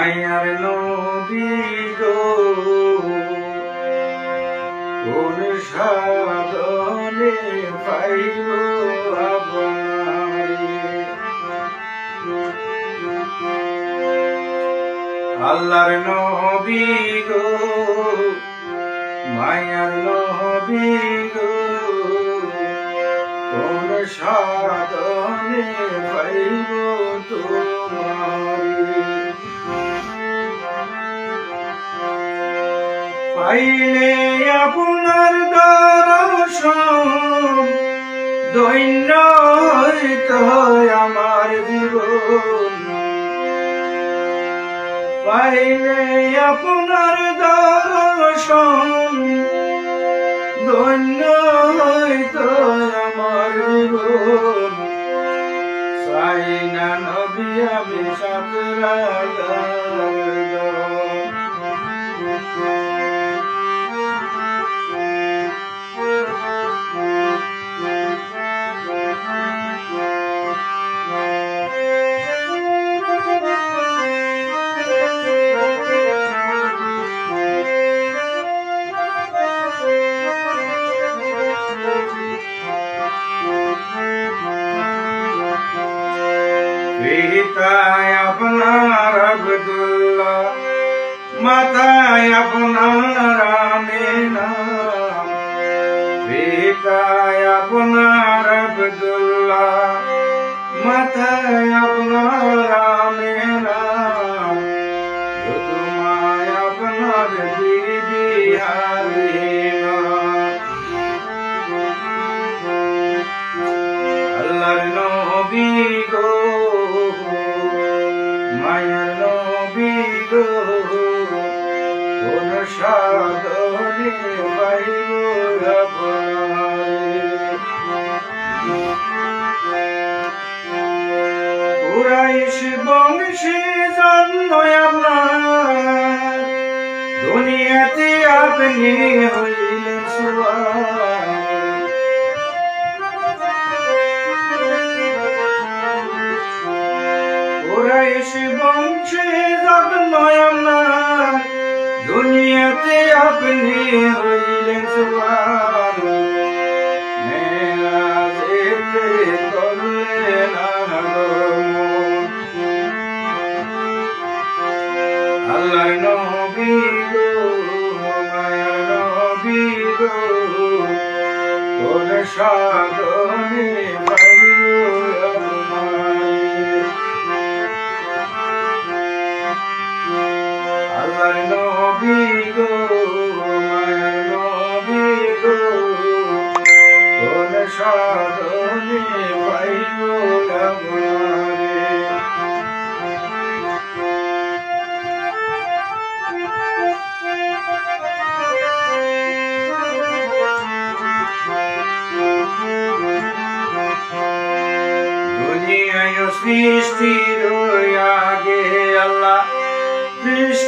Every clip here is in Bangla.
মায়ার নবী গো। সাধনে পাইব আল্লাহর নবী গো, মায়ার নবী গো। কোন সাধনে পাইব তোমারে? পাইলে আপনার দর্শন দৈন্য আমার জীবন। পাইলে আপনার দর্শন হইত আমার জীবন। চাই না নবী আমি সাতরা পিতায় পিতায় আপনার আবদুল্লাহ মাথায় জন্ম আপনার দুনিয়াতে আপনি হইলেন কুরাইশ বংশে জন্ময় আপনার দুনিয়াতে আপনি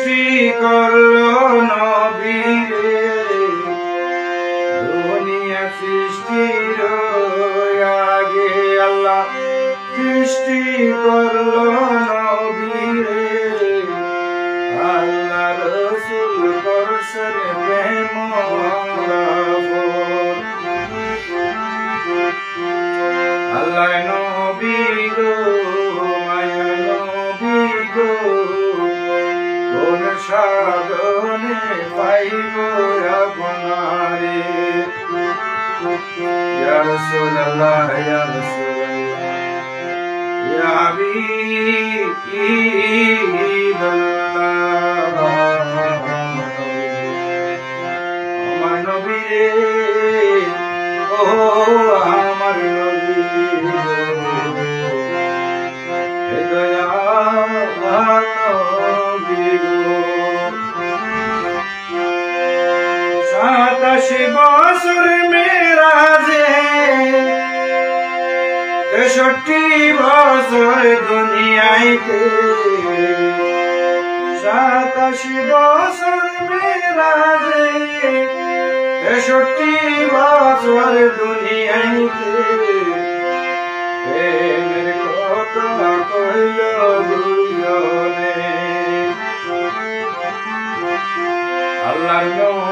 সৃষ্টি করল নবীরে। দুনিয়া সৃষ্টির আগে আল্লাহ সৃষ্টি করল সাধনে পাইব আপনারে। ইয়া রাসূলুল্লাহ ইয়া রাসূলুল্লাহ ইয়া হাবিবাল্লাহ। আমার নবী রে ও সাতাশ বছর মেরাজে। তেষট্টি বছর দুনিয়াইতে। সাতাশ বছর মেরাজে। তেষট্টি বছর দুনিয়াইতে। প্রেমের কথা কইল বুঝলে আল্লাহ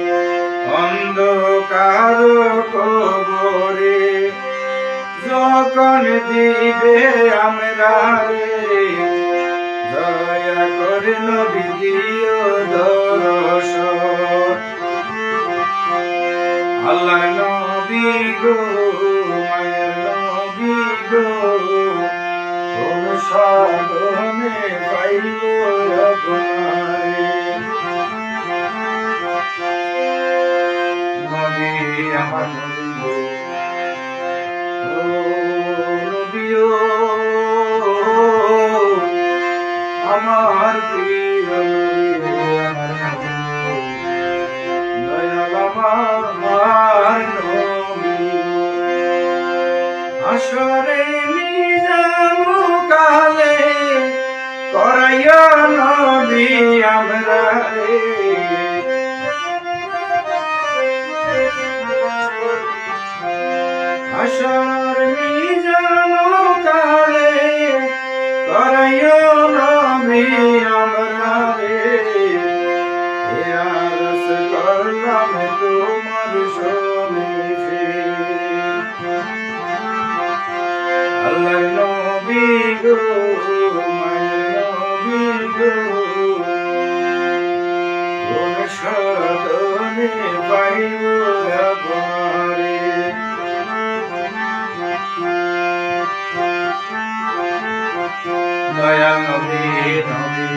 অন্ধকার কবরে, যখন দিবে আমরা রে, দয়া করে নবী দর্শন। আল্লাহ নবী গো, মায়ের নবী গো আমার প্রিয় দয়াল আমার নবী। আসরে মিজানু করাইয়া নবী আমরা রে। সাধনে পাইব আপনারে দয়া নবী নবী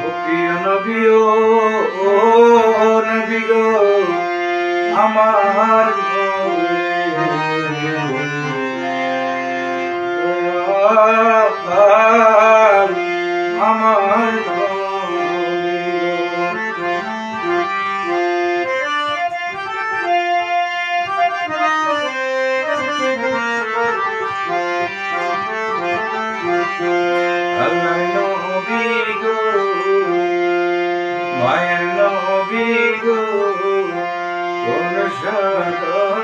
ও প্রিয় নবী ও আমার